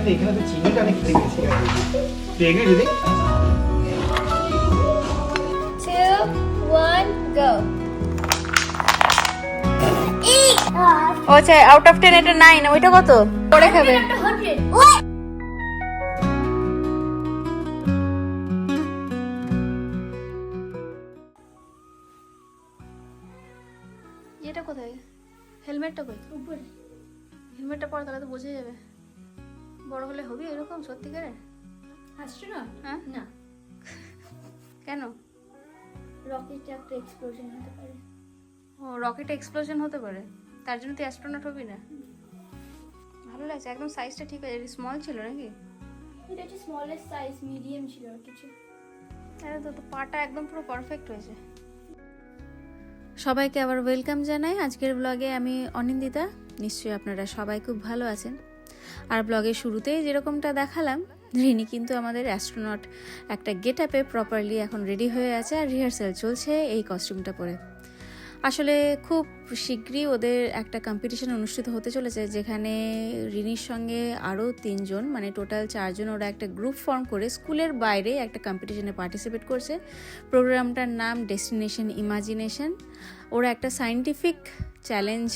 কিন্তু এখানে তো চিনিটা অনেক গেছে। go. ও আচ্ছা আউট অফ টেন এটা নাইন ওইটা কত? পরে খাবে। এটা কোথায়? হেলমেটটা কই? উপরে। হেলমেটটা পরে তাহলে তো বোঝা যাবে। বড় হলে হবি এরকম সত্যিকারের অ্যাস্ট্রোনট হ্যাঁ? না। কেন? রকেট একটা এক্সপ্লোশন হতে পারে। ও রকেট এক্সপ্লোশন হতে পারে? তার জন্য তুই অ্যাস্ট্রোনট হবি না? ভালো লাগছে একদম সাইজটা ঠিক আছে স্মল ছিল নাকি? এটা হচ্ছে স্মলেস্ট সাইজ মিডিয়াম ছিল আর কিছু আরে তো তো পাটা একদম পুরো পারফেক্ট হয়েছে। সবাইকে আবার ওয়েলকাম জানাই। আজকের ব্লগে আমি অনিন্দিতা। নিশ্চয়ই আপনারা সবাই খুব ভালো আছেন। আর ব্লগের শুরুতেই যেরকমটা দেখালাম, রিনি কিন্তু আমাদের অ্যাস্ট্রোনট একটা গেট আপে প্রপারলি এখন রেডি হয়ে আছে আর রিহার্সাল চলছে এই কস্টিউমটা পরে। আসলে খুব শীঘ্রই ওদের একটা কম্পিটিশন অনুষ্ঠিত হতে চলেছে, যেখানে রিনির সঙ্গে আরও তিনজন মানে টোটাল চারজন ওরা একটা গ্রুপ ফর্ম করে স্কুলের বাইরে একটা কম্পিটিশনে পার্টিসিপেট করছে। প্রোগ্রামটার নাম ডেস্টিনেশন ইমাজিনেশন ওরা একটা সায়েন্টিফিক চ্যালেঞ্জ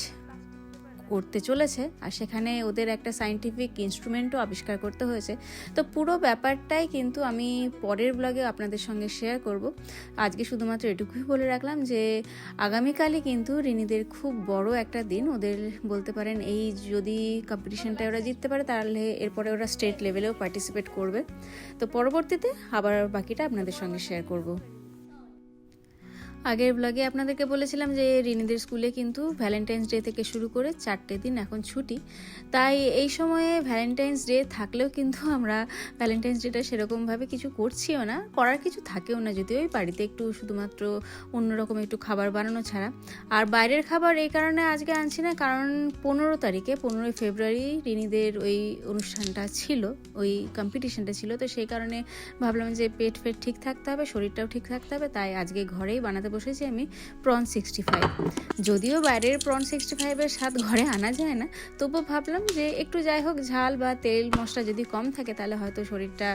করতে চলেছে আর সেখানে ওদের একটা সায়েন্টিফিক ইনস্ট্রুমেন্টও আবিষ্কার করতে হয়েছে। তো পুরো ব্যাপারটাই কিন্তু আমি পরের ব্লগে আপনাদের সঙ্গে শেয়ার করব। আজকে শুধুমাত্র এটুকুই বলে রাখলাম যে, আগামীকালই কিন্তু রিনিদের খুব বড় একটা দিন। ওদের বলতে পারেন এই যদি কম্পিটিশনটা ওরা জিততে পারে, তাহলে এরপরে ওরা স্টেট লেভেলেও পার্টিসিপেট করবে। তো পরবর্তীতে আবার বাকিটা আপনাদের সঙ্গে শেয়ার করব। আগের ব্লগে আপনাদেরকে বলেছিলাম যে রিনিদের স্কুলে কিন্তু ভ্যালেন্টাইন্স ডে থেকে শুরু করে চারটে দিন এখন ছুটি। তাই এই সময়ে ভ্যালেন্টাইন্স ডে থাকলেও কিন্তু আমরা ভ্যালেন্টাইন্স ডেটা সেরকমভাবে কিছু করছিও না, করার কিছু থাকেও না যদিও ওই বাড়িতে একটু শুধুমাত্র অন্যরকম একটু খাবার বানানো ছাড়া। আর বাইরের খাবার এই কারণে আজকে আনছি না, কারণ পনেরো তারিখে, পনেরোই ফেব্রুয়ারি রিনিদের ওই অনুষ্ঠানটা ছিল, ওই কম্পিটিশনটা ছিল। তো সেই কারণে ভাবলাম যে পেট ফেট ঠিক থাকতে হবে, শরীরটাও ঠিক থাকতে হবে, তাই আজকে ঘরেই বানাতে বসেছি আমি প্রন সিক্সটি ফাইভ যদিও বাইরের প্রন সিক্সটি ফাইভের স্বাদ ঘরে আনা যায় না, তবুও ভাবলাম যে একটু যাই হোক, ঝাল বা তেল মশলা যদি কম থাকে, তাহলে হয়তো শরীরটা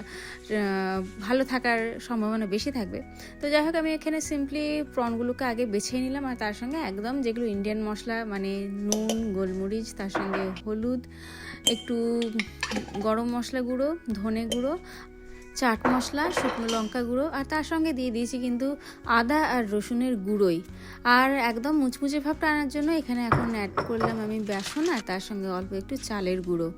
ভালো থাকার সম্ভাবনা বেশি থাকবে। তো যাই হোক, আমি এখানে সিম্পলি প্রনগুলোকে আগে বেছে নিলাম আর তার সঙ্গে একদম যেগুলো ইন্ডিয়ান মশলা মানে নুন, গোলমরিচ, তার সঙ্গে হলুদ, একটু গরম মশলা গুঁড়ো, ধনে গুঁড়ো চাট মশলা, শুকনো লঙ্কা গুঁড়ো আর তার সঙ্গে দিয়ে দিয়েছি কিন্তু আদা আর রসুনের গুঁড়োই। আর একদম মুচমুচে ভাবটা আনার জন্য এখানে এখন অ্যাড করলাম আমি বেসন আর তার সঙ্গে অল্প একটু চালের গুঁড়ো।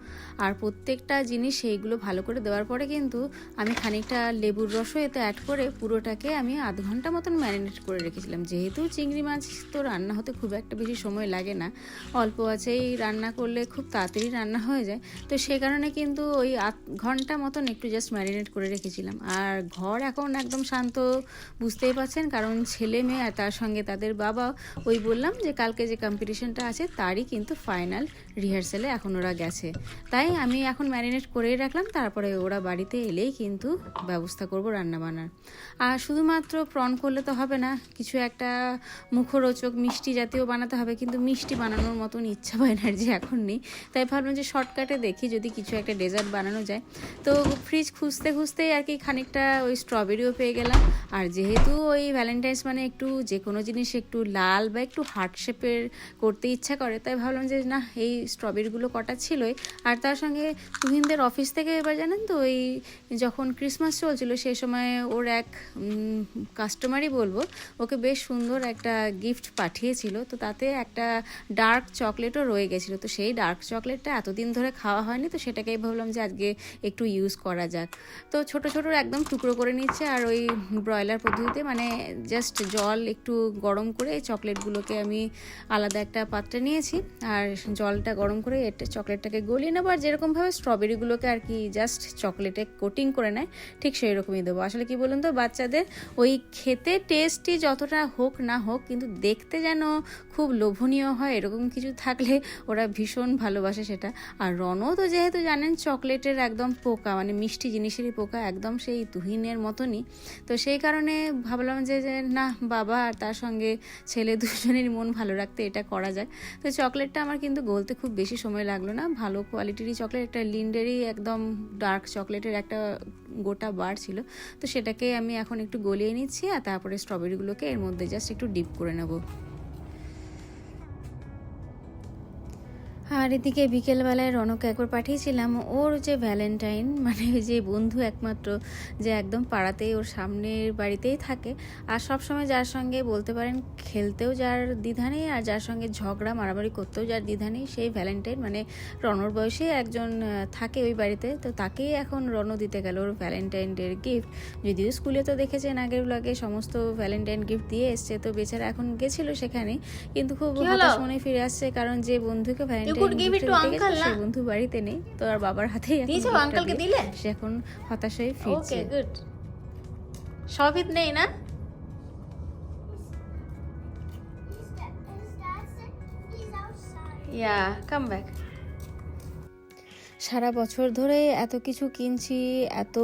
আর প্রত্যেকটা জিনিস সেইগুলো ভালো করে দেওয়ার পরে কিন্তু আমি খানিকটা লেবুর রসও এতে অ্যাড করে পুরোটাকে আমি আধ ঘণ্টা মতন ম্যারিনেট করে রেখেছিলাম। যেহেতু চিংড়ি মাছ তো রান্না হতে খুব একটা বেশি সময় লাগে না। অল্প আছেই রান্না করলে খুব তাড়াতাড়ি রান্না হয়ে যায়। তো সে কারণে কিন্তু ওই আধ ঘণ্টা মতন একটু জাস্ট ম্যারিনেট করে রেখেছিলাম। আর ঘর এখন একদম শান্ত, বুঝতেই পারছেন, কারণ ছেলে মেয়ে তার সঙ্গে তাদের বাবা ওই বললাম যে কালকে যে কম্পিটিশনটা আছে, তারই কিন্তু ফাইনাল রিহার্সেলে এখন ওরা গেছে। তাই আমি এখন ম্যারিনেট করেই রাখলাম, তারপরে ওরা বাড়িতে এলেই কিন্তু ব্যবস্থা করব রান্না বান্নার। আর শুধুমাত্র প্রন করলে তো হবে না, কিছু একটা মুখরোচক মিষ্টি জাতীয় বানাতে হবে, কিন্তু মিষ্টি বানানোর মতন ইচ্ছা বা এনার্জি এখন নেই। তাই ভাবলাম যে শর্টকাটে দেখি যদি কিছু একটা ডেজার্ট বানানো যায়। তো ফ্রিজ খুঁজতে খুঁজতেই আর কি খানিকটা ওই স্ট্রবেরিও পেয়ে গেলাম। আর যেহেতু ওই ভ্যালেন্টাইন্স মানে একটু যে কোনো জিনিস একটু লাল বা একটু হার্ট শেপের করতে ইচ্ছা করে, তাই ভাবলাম যে না, এই স্ট্রবেরিগুলো কটা ছিলই। আর তার সঙ্গে তুহিনদের অফিস থেকে এবার জানেন তো, ওই যখন ক্রিসমাস চলছিল সেই সময় ওর এক কাস্টমারই বলব, ওকে বেশ সুন্দর একটা গিফট পাঠিয়েছিল। তো তাতে একটা ডার্ক চকলেটও রয়ে গেছিল। তো সেই ডার্ক চকলেটটা এতদিন ধরে খাওয়া হয়নি, তো সেটাকেই ভাবলাম যে আজকে একটু ইউজ করা যাক। তো ছোট ছোট একদম টুকরো করে নিচ্ছে আর ওই ব্রয়লার পদ্ধতিতে মানে জাস্ট জল একটু গরম করে চকলেটগুলোকে আমি আলাদা একটা পাত্রে নিয়েছি। আর জলটা গরম করে এটা চকলেটটাকে গলিয়ে নেব, আর যেরকমভাবে স্ট্রবেরিগুলোকে আর কি জাস্ট চকলেটে কোটিং করে নেয়, ঠিক সেই রকমই দেবো। আসলে কি বলুন তো, বাচ্চাদের ওই খেতে টেস্টি যতটা হোক না হোক, কিন্তু দেখতে যেন খুব লোভনীয় হয়, এরকম কিছু থাকলে ওরা ভীষণ ভালোবাসে সেটা। আর রনও তো যেহেতু জানেন, চকলেটের একদম পোকা মানে মিষ্টি জিনিসেরই পোকা, একদম সেই তুহিনের মতনই। তো সেই কারণে ভাবলাম যে যে না, বাবা আর তার সঙ্গে ছেলে দুজনের মন ভালো রাখতে এটা করা যায়। তো চকলেটটা আমার কিন্তু গলতে খুব বেশি সময় লাগল না। ভালো কোয়ালিটিরই চকলেট একটা লিন্ডেরই একদম ডার্ক চকলেটের একটা গোটা বার ছিল। তো সেটাকে আমি এখন একটু গলিয়ে নিচ্ছি আর তারপরে স্ট্রবেরিগুলোকে এর মধ্যে জাস্ট একটু ডিপ করে নেব। আর এদিকে বিকেলবেলায় রনক একবার পাঠিয়েছিলাম। ওর যে ভ্যালেন্টাইন মানে ওই যে বন্ধু একমাত্র যে একদম পাড়াতেই ওর সামনের বাড়িতেই থাকে। আর সব সময় যার সঙ্গে বলতে পারেন খেলতেও যার দ্বিধা নেই আর যার সঙ্গে ঝগড়া মারামারি করতেও যার দ্বিধা নেই সেই ভ্যালেন্টাইন মানে রনর বয়সে একজন থাকে ওই বাড়িতে। তো তাকেই এখন রণ দিতে গেল ওর ভ্যালেন্টাইন ডের গিফট যদিও স্কুলে তো দেখেছেন আগের ব্লগে সমস্ত ভ্যালেন্টাইন গিফট দিয়ে এসছে তো বেচারা এখন গেছিল সেখানে। কিন্তু খুব হতাশ মনে ফিরে আসছে কারণ যে বন্ধুকে Valentine could give it to uncle, না? বন্ধু বাড়িতে নেই তো আর বাবার হাতেই দিয়েছ আঙ্কেলকে দিলে? সে এখন হতাশায় ফিরছে। ওকে গুড সবিত নেই না? ইয়া কাম ব্যাক সারা বছর ধরে এত কিছু কিনছি, এত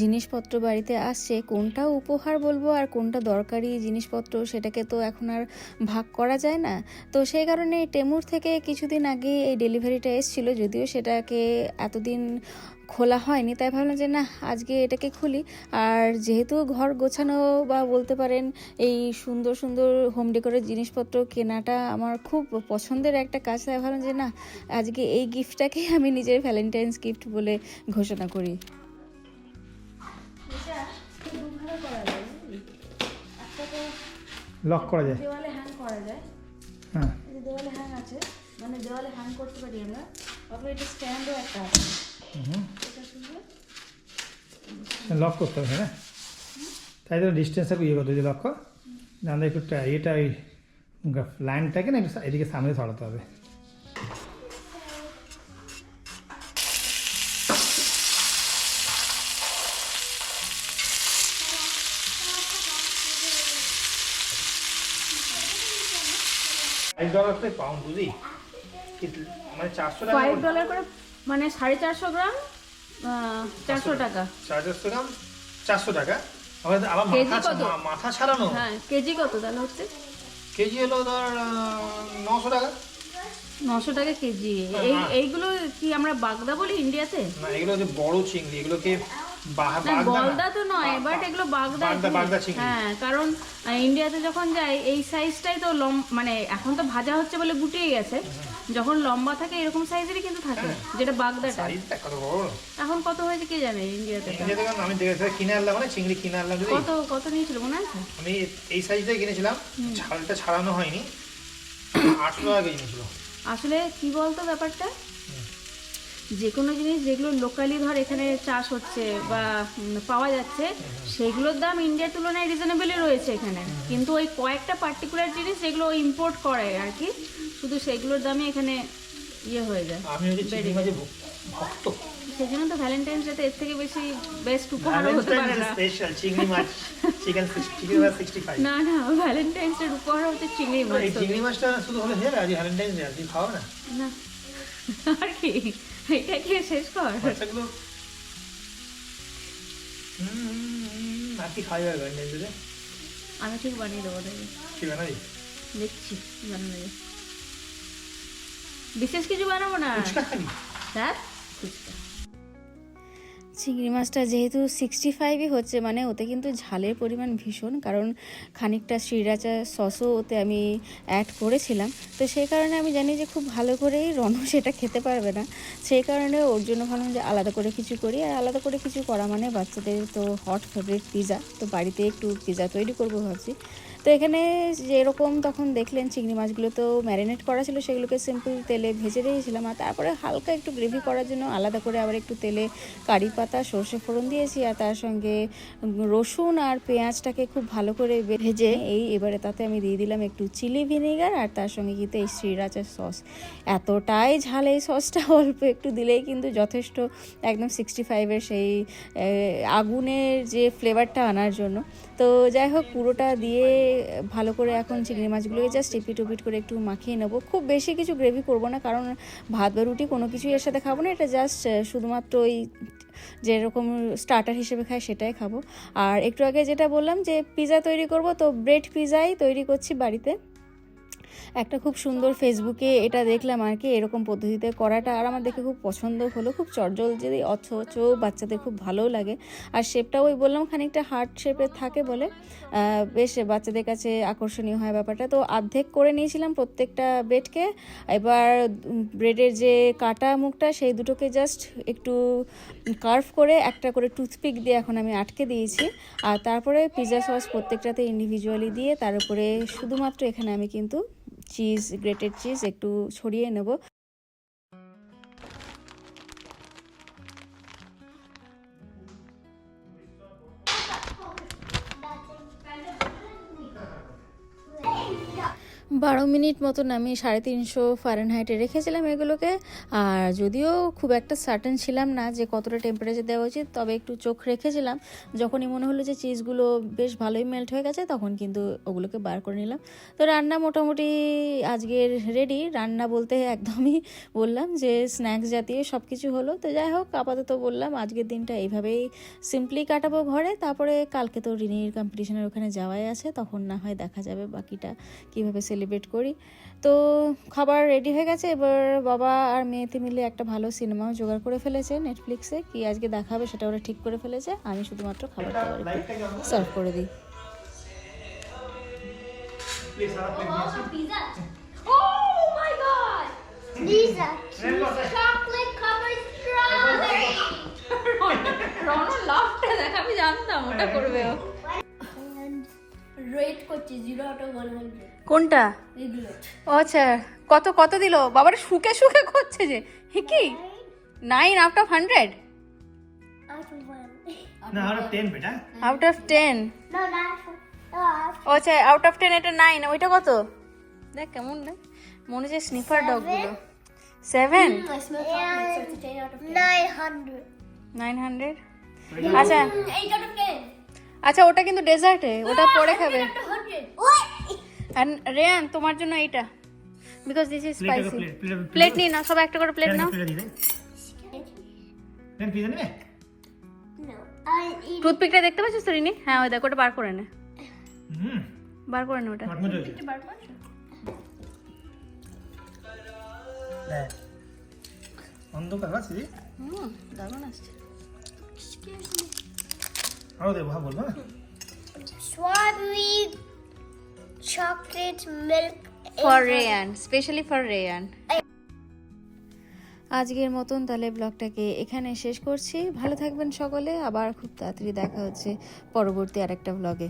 জিনিসপত্র বাড়িতে আসছে, কোনটা উপহার বলব আর কোনটা দরকারি জিনিসপত্র সেটাকে তো এখন আর ভাগ করা যায় না। তো সেই কারণে টেমুর থেকে কিছুদিন আগে এই ডেলিভারিটা এসছিল, যদিও সেটাকে এতদিন খোলা হয়নি তাই ভাবলাম যে না আজকে এটাকে খুলি। আর যেহেতু ঘর গোছানো বা বলতে পারেন এই সুন্দর সুন্দর হোম ডেকোরের জিনিসপত্র কেনাটা আমার খুব পছন্দের একটা কাজ তাই ভাবলাম যে না আজকে এই গিফটটাকে আমি নিজের ভ্যালেন্টাইন্স গিফট বলে ঘোষণা করি। লক করা যায়। দেওয়ালে হ্যাং করা যায়। হ্যাঁ। দেওয়ালে হ্যাং আছে মানে দেওয়ালে হ্যাং করতে পারি আমরা। অথবা এটা স্ট্যান্ডও একটা আছে। লক করতে হবে হ্যাঁ? তাই তো ডিস্টেন্সটা ইয়ে করতে হবে লক্ষ্য না আমাদের একটু এটা ওই লাইনটাকে না একটু এদিকে সামনে সরাতে হবে। ফাইভ ডলার তো পাউন্ড বুঝি মানে চারশো টাকা ফাইভ ডলার করে মানে সাড়ে চারশো গ্রাম চারশো টাকা। সাড়ে চারশো গ্রাম চারশো টাকা। আবার কেজি মাথা ছাড়ানো। হ্যাঁ কেজি কত তাহলে হচ্ছে? কেজি হলো ধর নশো টাকা। নশো টাকা কেজি। এই এইগুলো কি আমরা বাগদা বলি ইন্ডিয়াতে? না এগুলো হচ্ছে বড় চিংড়ি। এগুলোকে বাগদা না। গলদা তো নয় বাট এগুলো বাগদা হ্যাঁ কারণ ইন্ডিয়াতে যখন যাই এই সাইজটাই তো লম মানে এখন তো ভাজা হচ্ছে বলে গুটিয়ে গেছে যখন লম্বা থাকে এরকম সাইজেরই কিন্তু থাকে যেটা বাগদাটা। সাইজটা কত বড় এখন কত হয়েছে কে জানে ইন্ডিয়াতে ইন্ডিয়া আমি দেখে কিনে আনলাম মানে চিংড়ি কিনে আনলাম কত কত নিয়েছিল মনে আছে? আমি এই সাইজটাই কিনেছিলাম ছালটা ছাড়ানো হয়নি। আটশো টাকা কেজি নিয়েছিল। আসলে কি বলতো ব্যাপারটা? যে কোনো জিনিস যেগুলো লোকালি ধর এখানে চাষ হচ্ছে বা পাওয়া যাচ্ছে সেগুলোর দাম ইন্ডিয়ার তুলনায় রিজনেবলই রয়েছে এখানে। কিন্তু ওই কয়েকটা পার্টিকুলার জিনিস যেগুলো ইম্পোর্ট করে আর কি শুধু সেগুলোর দামে এখানে ইয়ে হয়ে যায়। আমি হচ্ছে চিংড়ি মাছের ভক্ত। সেই জন্য তো ভ্যালেন্টাইন্স ডেতে এর থেকে বেশি বেস্ট উপহারও হতে পারে না। স্পেশাল চিংড়ি মাছ চিকেন চিকেন মাছ সিক্সটি ফাইভ না না ভ্যালেন্টাইন্স ডের উপহার হচ্ছে চিংড়ি মাছ। চিংড়ি মাছটা শুধু হলে হয়ে আজ ভ্যালেন্টাইন্স ডে আজকে খাওয়া না। না। আর কি? এটা কি শেষ কর? বাচ্চাগুলো হুম, আর কি খাওয়া যাবে ভ্যালেন্টাইন্স ডে আমি ঠিক বানিয়ে দেবো দেখি কি বানাবি? দেখছি বানানো বিশেষ কিছু বানাবো না? স্যার? ফুচকা চিংড়ি মাছটা যেহেতু সিক্সটি ফাইভই হচ্ছে মানে ওতে কিন্তু ঝালের পরিমাণ ভীষণ কারণ খানিকটা শ্রীরাচা সসও ওতে আমি অ্যাড করেছিলাম। তো সেই কারণে আমি জানি যে খুব ভালো করেই রণ সেটা খেতে পারবে না। সেই কারণে ওর জন্য ভাবলাম যে আলাদা করে কিছু করি আর আলাদা করে কিছু করা মানে বাচ্চাদের তো হট ফেভারিট পিৎজা তো বাড়িতে একটু পিৎজা তৈরি করব ভাবছি। তো এখানে যেরকম তখন দেখলেন চিংড়ি মাছগুলো তো ম্যারিনেট করা ছিল, সেগুলোকে সিম্পল তেলে ভেজে দিয়েছিলাম আর তারপরে হালকা একটু গ্রেভি করার জন্য আলাদা করে আবার একটু তেলে কারি পাতা, সর্ষে ফোড়ন দিয়েছি আর তার সঙ্গে রসুন আর পেঁয়াজটাকে খুব ভালো করে ভেজে এই এবারে তাতে আমি দিয়ে দিলাম একটু চিলি ভিনেগার আর তার সঙ্গে কিন্তু এই শ্রীরাচার সস এতটাই ঝাল এই সসটা অল্প একটু দিলেই কিন্তু যথেষ্ট একদম সিক্সটি ফাইভের সেই আগুনের যে ফ্লেভারটা আনার জন্য। তো যাই হোক পুরোটা দিয়ে ভালো করে এখন চিংড়ি মাছগুলোকে জাস্ট টিপিট টপিট করে একটু মাখিয়ে নেব। খুব বেশি কিছু গ্রেভি করব না, কারণ ভাত বা রুটি কোনো কিছুই এর সাথে খাব না, এটা জাস্ট শুধুমাত্র ওই যেরকম স্টার্টার হিসেবে খায় সেটাই খাব। আর একটু আগে যেটা বললাম যে পিজা তৈরি করব, তো ব্রেড পিজাই তৈরি করছি বাড়িতে। একটা খুব সুন্দর ফেসবুকে এটা দেখলাম আর কি, এরকম পদ্ধতিতে করাটা আর আমার দেখে খুব পছন্দ হলো। খুব চটজল যদি অথচ বাচ্চাদের খুব ভালোও লাগে। আর শেপটাও ওই বললাম খানিকটা হার্ট শেপের থাকে বলে। বেশ বাচ্চাদের কাছে আকর্ষণীয় হয় ব্যাপারটা। তো অর্ধেক করে নিয়েছিলাম প্রত্যেকটা ব্রেডকে এবার ব্রেডের যে কাটা মুখটা, সেই দুটোকে জাস্ট একটু কার্ভ করে একটা করে টুথপিক দিয়ে এখন আমি আটকে দিয়েছি। আর তারপরে পিৎজা সস প্রত্যেকটাতে ইন্ডিভিজুয়ালি দিয়ে তার উপরে শুধুমাত্র এখানে আমি কিন্তু চিজ গ্রেটেড চিজ একটু ছড়িয়ে নেব। বারো মিনিট মতন আমি সাড়ে তিনশো ফারেনহাইটে রেখেছিলাম এগুলোকে। আর যদিও খুব একটা সার্টেন ছিলাম না যে কতটা টেম্পারেচার দেওয়া উচিত, তবে একটু চোখ রেখেছিলাম। যখনই মনে হলো যে চিজগুলো বেশ ভালোই মেল্ট হয়ে গেছে, তখন কিন্তু ওগুলোকে বার করে নিলাম। তো রান্না মোটামুটি আজকের রেডি রান্না বলতে একদমই বললাম যে স্ন্যাক্স জাতীয় সব কিছু হলো। তো যাই হোক, আপাতত বললাম আজকের দিনটা এইভাবেই সিম্পলি কাটাবো ঘরে। তারপরে কালকে তো রিনির কম্পিটিশনের ওখানে যাওয়াই আছে, তখন না হয় দেখা যাবে বাকিটা কীভাবে সেলিব্রেট করি। তো খাবার রেডি হয়ে গেছে। এবার বাবা আর মেয়েতে মিলে একটা ভালো সিনেমাও জোগাড় করে ফেলেছে নেটফ্লিক্সে কি আজকে দেখাবে সেটা ওরা ঠিক করে ফেলেছে। আমি শুধুমাত্র খাবার সার্ভ করে দিই। আমি জানতাম ওটা করবে ও। Rate করছি zero out of one hundred কোনটা? এগুলো। ও আচ্ছা কত কত দিল? বাবার শুকে শুকে করছে যে। হে কি? Nine out of hundred out of ten of ten ও আচ্ছা আউট অফ টেন এটা নাইন ওইটা কত? দেখ কেমন দেখ। মনে হচ্ছে sniffer ডগগুলো seven I smell chocolate, so it's a 10 out of 10. 900. Nine hundred আচ্ছা। 8 out of 10. আচ্ছা ওটা কিন্তু ডেজার্টে ওটা পরে খাবে। 100 out of 100. What? আর রেয়ান তোমার জন্য এইটা। Because this is spicy plate নিয়ে নাও সবাই একটা করে প্লেট নাও। টুথপিকটা দেখতে পাচ্ছিস তো রিনি? হ্যাঁ ওই দেখ ওটা বার করে নে। বার করে নে ওটা। অন্ধকার আছে। হুম দারুণ আসছে। আরও দেবো হ্যাঁ বলব হ্যাঁ। Strawberry chocolate milk. For Reyan specially for Reyan আজকের মতন তাহলে ব্লগটাকে এখানে শেষ করছি। ভালো থাকবেন সকলে আবার খুব তাড়াতাড়ি দেখা হচ্ছে পরবর্তী আরেকটা ব্লগে